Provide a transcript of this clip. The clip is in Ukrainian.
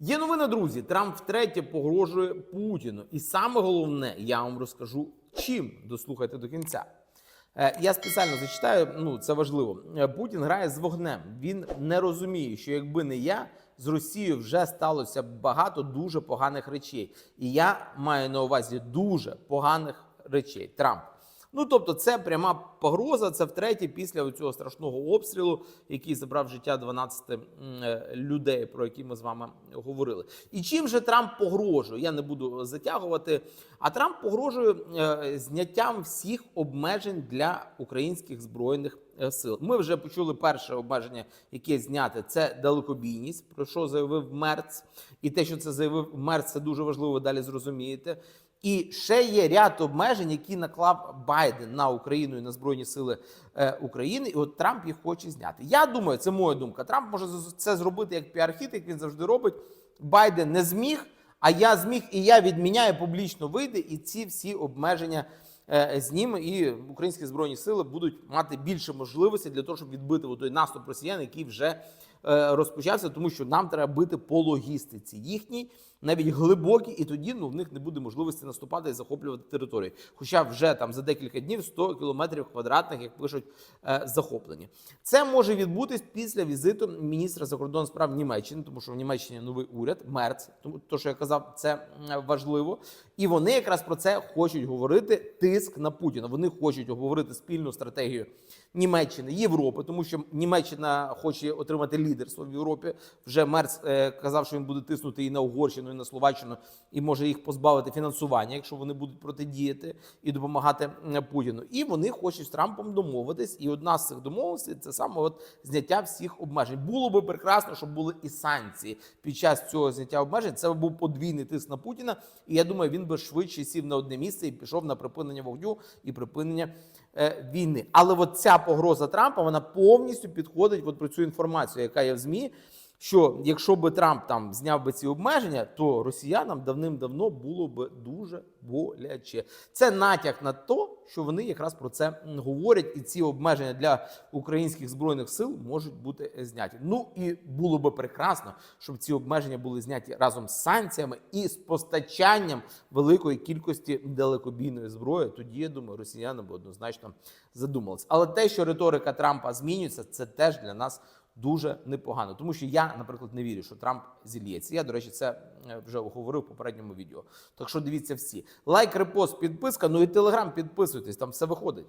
Є новина, друзі. Трамп втретє погрожує Путіну. І саме головне, я вам розкажу чим. Дослухайте до кінця. Е, Я спеціально зачитаю, ну це важливо. Е, Путін грає з вогнем. Він не розуміє, що якби не я, з Росією вже сталося багато дуже поганих речей. І я маю на увазі дуже поганих речей. Трамп. Ну тобто, це пряма погроза. Це втретє після цього страшного обстрілу, який забрав життя 12 е, людей, про які ми з вами говорили. І чим же Трамп погрожує? Я не буду затягувати. А Трамп погрожує е, зняттям всіх обмежень для українських збройних сил. Ми вже почули перше обмеження, яке зняте, це далекобійність, про що заявив Мерц. І те, що це заявив Мерц, це дуже важливо. ви Далі зрозумієте. І ще є ряд обмежень, які наклав Байден на Україну і на Збройні Сили е, України. І от Трамп їх хоче зняти. Я думаю, це моя думка. Трамп може це зробити як піархіт, як він завжди робить. Байден не зміг, а я зміг, і я відміняю публічно вийде, і ці всі обмеження е, ним, і українські збройні сили будуть мати більше можливостей для того, щоб відбити той наступ росіян, який вже розпочався, тому що нам треба бити по логістиці їхній, навіть глибокій, і тоді ну в них не буде можливості наступати і захоплювати територію. Хоча вже там за декілька днів 100 кілометрів квадратних, як пишуть, е, захоплені. Це може відбутись після візиту міністра закордонних справ Німеччини, тому що в Німеччині новий уряд, Мерц. Тому то, що я казав, це важливо. І вони якраз про це хочуть говорити. Тиск на Путіна. Вони хочуть обговорити спільну стратегію Німеччини, Європи, тому що Німеччина хоче отримати лідерство в Європі. Вже Мерц е, казав, що він буде тиснути і на Угорщину, і на Словаччину, і може їх позбавити фінансування, якщо вони будуть протидіяти і допомагати Путіну. І вони хочуть з Трампом домовитись. І одна з цих домовленостей це саме от зняття всіх обмежень. Було би прекрасно, щоб були і санкції під час цього зняття обмежень. Це був подвійний тиск на Путіна. І я думаю, він би швидше сів на одне місце і пішов на припинення вогню і припинення е, війни. Але от ця погроза Трампа вона повністю підходить от про цю інформацію, яка є в змі. Що якщо би Трамп там зняв би ці обмеження, то росіянам давним-давно було би дуже боляче. Це натяк на те, що вони якраз про це говорять, і ці обмеження для українських збройних сил можуть бути зняті. Ну і було би прекрасно, щоб ці обмеження були зняті разом з санкціями і з постачанням великої кількості далекобійної зброї. Тоді я думаю, росіяни б однозначно задумалися. Але те, що риторика Трампа змінюється, це теж для нас. Дуже непогано, тому що я, наприклад, не вірю, що Трамп зільється. Я, до речі, це е, вже говорив в попередньому відео. Так що дивіться всі. Лайк, репост, підписка. Ну і телеграм підписуйтесь, там все виходить.